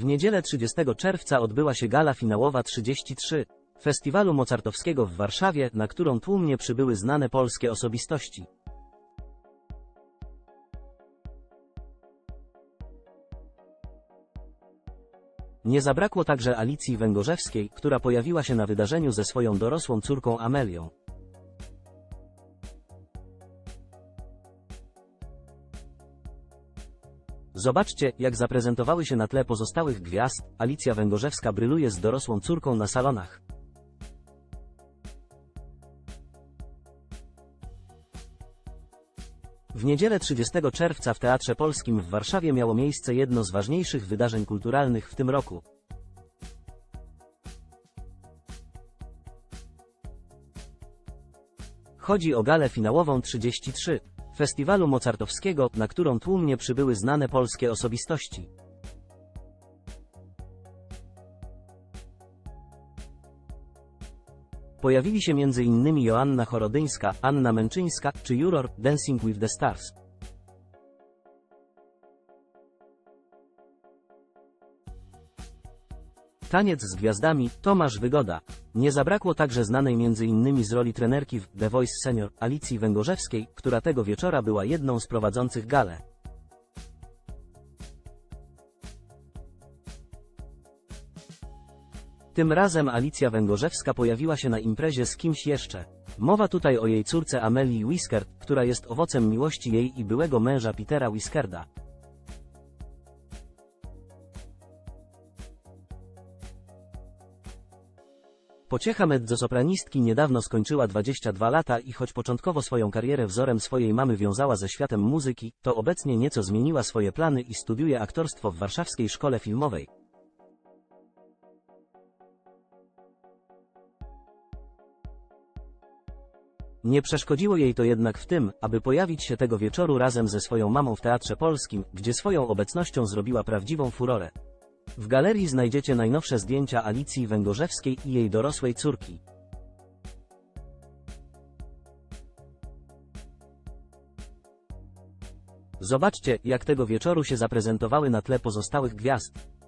W niedzielę 30 czerwca odbyła się gala finałowa 33 Festiwalu Mozartowskiego w Warszawie, na którą tłumnie przybyły znane polskie osobistości. Nie zabrakło także Alicji Węgorzewskiej, która pojawiła się na wydarzeniu ze swoją dorosłą córką Amelią. Zobaczcie, jak zaprezentowały się na tle pozostałych gwiazd, Alicja Węgorzewska bryluje z dorosłą córką na salonach. W niedzielę 30 czerwca w Teatrze Polskim w Warszawie miało miejsce jedno z ważniejszych wydarzeń kulturalnych w tym roku. Chodzi o galę finałową 33 Festiwalu Mozartowskiego, na którą tłumnie przybyły znane polskie osobistości. Pojawili się m.in. Joanna Chorodyńska, Anna Męczyńska czy juror Dancing with the Stars. Taniec z gwiazdami Tomasz Wygoda. Nie zabrakło także znanej m.in. z roli trenerki w The Voice Senior Alicji Węgorzewskiej, która tego wieczora była jedną z prowadzących galę. Tym razem Alicja Węgorzewska pojawiła się na imprezie z kimś jeszcze. Mowa tutaj o jej córce Amelii Whiskert, która jest owocem miłości jej i byłego męża Petera Whiskerda. Pociecha mezzosopranistki niedawno skończyła 22 lata i choć początkowo swoją karierę wzorem swojej mamy wiązała ze światem muzyki, to obecnie nieco zmieniła swoje plany i studiuje aktorstwo w Warszawskiej Szkole Filmowej. Nie przeszkodziło jej to jednak w tym, aby pojawić się tego wieczoru razem ze swoją mamą w Teatrze Polskim, gdzie swoją obecnością zrobiła prawdziwą furorę. W galerii znajdziecie najnowsze zdjęcia Alicji Węgorzewskiej i jej dorosłej córki. Zobaczcie, jak tego wieczoru się zaprezentowały na tle pozostałych gwiazd.